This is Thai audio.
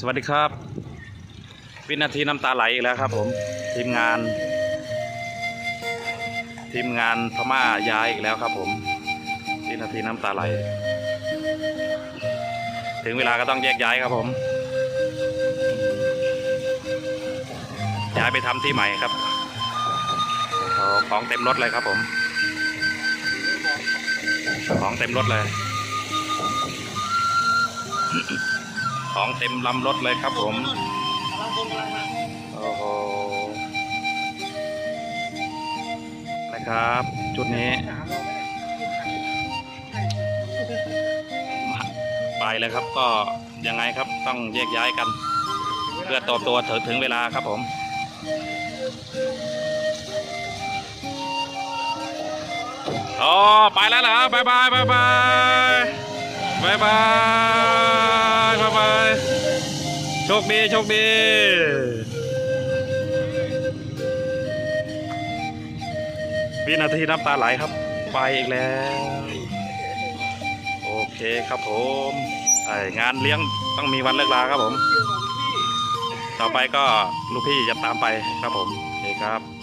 สวัสดีครับ วินาทีน้ำตาไหลอีกแล้วครับ ผมทีมงาน ทีมงานพม่าย้ายอีกแล้วครับ ผมวินาทีน้ำตาไหล ถึงเวลาก็ต้องแยกย้ายครับผม ย้ายไปทำที่ใหม่ครับของเต็มรถเลยครับผม ของเต็มรถเลย ของเต็มลำรถเลยครับผมโอ้โหนะครับ จุดนี้ ไปแล้วครับก็ยังไงครับต้องแยกย้ายกัน เพื่อตอบตัวถึงเวลาครับผมโอ้ไปแล้วเหรอบายบายบายบายบายบาย โชคดีโชคดีวินาทีน้ำตาไหลครับ ไปอีกแล้ว โอเคครับผมไองานเลี้ยงต้องมีวันเลิกลาครับผม ต่อไปก็ลูกพี่จะตามไปครับผมโอเคครับ